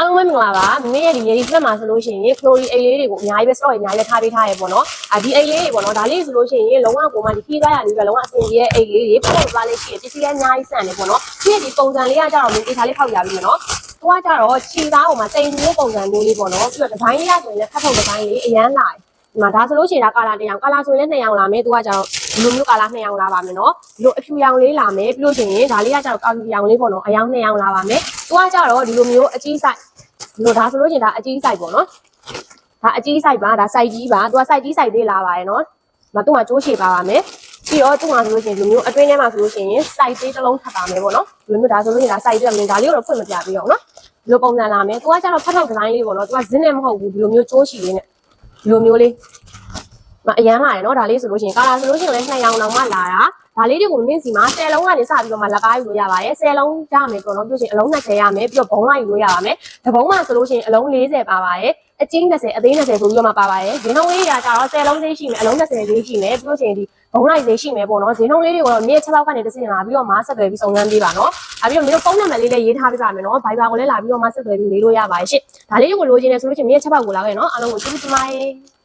အားလုံးပဲမင်္ဂလာပါမမေရဲ့ဒီရေဒီဖက်မှာဆိုလို့ရှိရင်ခလိုရီအိတ်လေးတွေကိုအများကြီးပဲ stock အများကြီးပဲထားပေးထားရပေါ့နော်အာဒီအိတ်လေးတွေပေါ့နော်ဒါလေးဆိုလို့ရှိရင်လုံးဝကိုမှဒီခီးသားရလေးပဲလုံးဝအဆင်ပြေတဲ့အိတ်လေးတွေပုံသွားလေးရှိရင်ပစ္စည်းလည်းအများကြီးဆန်နေပေါ့နော်ဒီဒီပုံစံလေးကကြတော့မင်းဒီထားလေးဖောက်ရပြီမယ်နော်ဟိုကကြတော့ခြေသားဟိုမှာတိမ်မျိုးပုံစံမျိုးလေးပေါ့နော်ပြီးတော့ဒီဇိုင်းလေးကဆိုရင်လည်းခက်ထုတ်ဒီဇိုင်းလေးအရန်လာတယ်ဒီမှာဒါဆိုလို့ရှိရင်ဒါကာလာတစ်ရောင်ကာလာဆိုရင်လည်းနှစ်ရောင်လာမယ်သူကကြတော့ဒီလိုမျိုးကာလာနှစ်ရောင်လာပါမယ်နော်ဒီလိုအဖြူရောင်လေးလာမယ်ပြီးလို့ရှိရင်ဒါလေးကကြတော့ကောင်းရောင်လေးပေါ့နော်အရောင်နှစ်ရောင်လာပါမယ်သူကကြတော့ဒီလိုမျိုးအကြီးဆိုင်ဒီ လိုဒါဆိုလို့ရှိရင်ဒါအကြီး size ပေါ့နော်ဒါအကြီး size ပါဒါ size ကြီးပါသူက size ကြီး size လေးလာပါတယ်နော်မသူ့မှာကျိုးရှည်ပါပါမယ်ပြီးတော့သူ့မှာဆိုလို့ရှိရင်ဒီလိုမျိုးအတွင်းထဲမှာဆိုလို့ရှိရင် size သေးတစ်လုံးထပ်ပါမယ်ပေါ့နော်ဒီလိုမျိုးဒါဆိုလို့ရှိရင်ဒါ size တစ်လုံးဒါလေးကိုတော့ဖွင့်မပြပေးအောင်နော်ဒီလိုပုံစံလာမယ်သူကကျတော့ဖတ်ထောက်ဒီဇိုင်းလေးပေါ့နော်သူကဇင်းနဲ့မဟုတ်ဘူးဒီလိုမျိုးကျိုးရှည်လေးနဲ့ဒီလိုမျိုးလေးမအရန်လာတယ်နော်ဒါလေးဆိုလို့ရှိရင်ကာလာဆိုလို့ရှိရင်လည်းနှစ်ရောင်တောင်မှလာတာ ဒါလေးတွေကိုမင်းစီမှာ10လုံးကနေစပြီးတော့မှလက်ကားယူလို့ရပါတယ်10လုံးရမယ်ပေါ့နော်ပြီးလို့ရှိရင်အလုံး20ရမယ်ပြီးတော့ဘုံလိုက်ယူလို့ရပါမယ်တပုံးမှာဆိုလို့ရှိရင်အလုံး40ပါပါတယ်အကျင်း30အသေး20ဆိုပြီးတော့မှပါပါတယ်ဈေးနှုန်းလေးတွေကကြတော့10လုံးသေးရှိမယ်အလုံး30သေးရှိမယ်ပြီးလို့ရှိရင်ဒီဘုံလိုက်သေးရှိမယ်ပေါ့နော်ဈေးနှုန်းလေးတွေကတော့မြေ6လောက်ကနေတစ်စင်လာပြီးတော့မှဆက်သွယ်ပြီးစုံစမ်းပေးပါနော်အဲပြီးတော့မြေဖုန်းနံပါတ်လေးလည်းရေးထားပေးပါမယ်နော် Viber ကိုလည်းလာပြီးတော့မှဆက်သွယ်ပြီးလေးလို့ရပါတယ်ရှင့်ဒါလေးကိုလိုချင်တယ်ဆိုလို့ရှိရင်မြေ6ပေါက်ကိုလာခဲ့နော်အားလုံးကိုကျေးဇူးတင်ပါတယ်